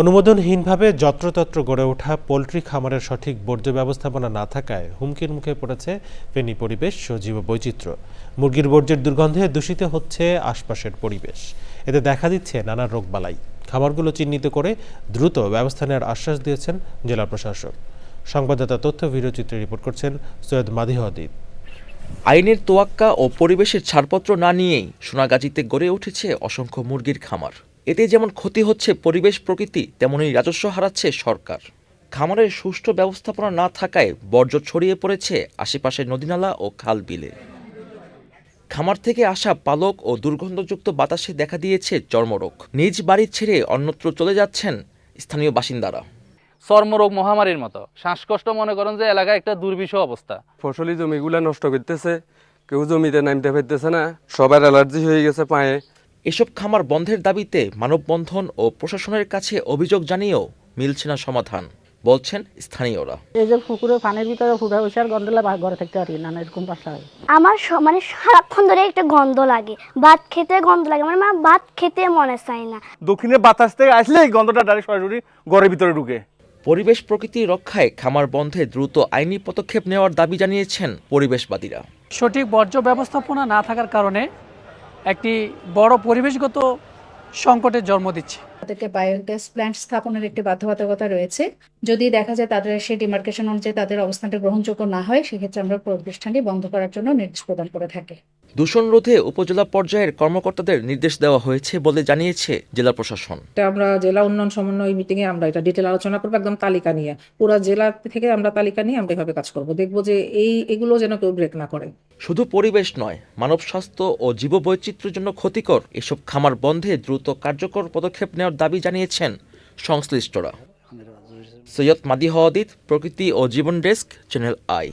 অনুমোদনহীনভাবে যত্রতত্র গড়ে ওঠা পোলট্রি খামারের সঠিক বর্জ্য ব্যবস্থাপনা না থাকায় হুমকির মুখে পড়েছে ফেনী পরিবেশ ও জীববৈচিত্র্য। মুরগির বর্জ্যের দুর্গন্ধে দূষিত হচ্ছে আশপাশের পরিবেশ। এতে দেখা দিচ্ছে নানা রোগবালাই। খামারগুলো চিহ্নিত করে দ্রুত ব্যবস্থা নেওয়ার আশ্বাস দিয়েছেন জেলা প্রশাসক। সংবাদদাতা তথ্য ভিডিওচিত্রে রিপোর্ট করছেন সৈয়দ মাদিহ আদিব আইনের তোয়াক্কা ও পরিবেশের ছাড়পত্র না নিয়েই সোনাগাজীতে গড়ে উঠেছে অসংখ্য মুরগির খামার। এতে যেমন ক্ষতি হচ্ছে পরিবেশ প্রকৃতি তেমনই রাজস্ব হারাচ্ছে সরকার। খামারের সুষ্ঠু ব্যবস্থাপনা না থাকায় বর্জ্য ছড়িয়ে পড়েছে আশেপাশের নদীনালা ও খাল বিলে। খামার থেকে আসা পালক ও দুর্গন্ধযুক্ত বাতাসে দেখা দিয়েছে চর্মরোগ। নিজ বাড়ি ছেড়ে অন্যত্র চলে যাচ্ছেন স্থানীয় বাসিন্দারা। চর্মরোগ মহামারীর মতো। শ্বাসকষ্ট মনে করেন যে এলাকায় একটা দুর্বিষহ অবস্থা। ফসলি জমিগুলা নষ্ট করতেছে কেউ জমিতে নামতে পারতেছে না সবার অ্যালার্জি হয়ে গেছে পায়ে। এসব খামার বন্ধের দাবিতে মানববন্ধন ও প্রশাসনের কাছে অভিযোগ জানিয়েও মিলছে না সমাধান বলছেন স্থানীয়রা। এই যে পুকুরে পানির ভিতরে ফুটা বসে আর গন্ধলে বা- ঘরে থাকতে পারি না এরকম পাশা হয়। আমার মানে সারাক্ষণ ধরে একটা গন্ধ লাগে ভাত খেতে গন্ধ লাগে মানে আমার ভাত খেতে মনে চায় না। দক্ষিণের বাতাস থেকে আসলে এই গন্ধটা ডাইরেক্ট সরাসরি ঘরের ভিতরে ঢুকে। পরিবেশ প্রকৃতি রক্ষায় খামার বন্ধে দ্রুত আইনি পদক্ষেপ নেওয়ার দাবি জানিয়েছেন পরিবেশবাদীরা। সঠিক বর্জ্য ব্যবস্থাপনা না থাকার কারণে একটি বড় পরিবেশগত সংকটের জন্ম দিচ্ছে। তাদেরকে বায়োগ্যাস প্ল্যান্ট স্থাপনের একটি বাধ্যবাধকতা রয়েছে। যদি দেখা যায় তাদের সেই ডিমার্কেশন অনুযায়ী তাদের অবস্থানটা গ্রহণযোগ্য না হয়, সেক্ষেত্রে আমরা প্রতিষ্ঠানটি বন্ধ করার জন্য নির্দেশ প্রদান করে থাকি। দূষণ রোধে উপজেলা পর্যায়ের কর্মকর্তাদের নির্দেশ দেওয়া হয়েছে বলে জানিয়েছে জেলা প্রশাসন। এটা আমরা জেলা উন্নয়ন সমন্বয় মিটিং এ আমরা এটা ডিটেল আলোচনা করব একদম তালিকা নিয়ে। পুরো জেলা থেকে আমরা তালিকা নিয়ে আমরা এভাবে কাজ করব। দেখব যে এই এগুলো যেন কেউ ব্রেক না করে। শুধু পরিবেশ নয় মানব স্বাস্থ্য ও জীববৈচিত্র্যের জন্য ক্ষতিকর এসব খামার বন্ধে দ্রুত কার্যকর পদক্ষেপ নেওয়ার দাবি জানিয়েছেন সংশ্লিষ্টরা। সৈয়দ মাদি হওয়াদিত প্রকৃতি ও জীবন ডেস্ক চ্যানেল আই।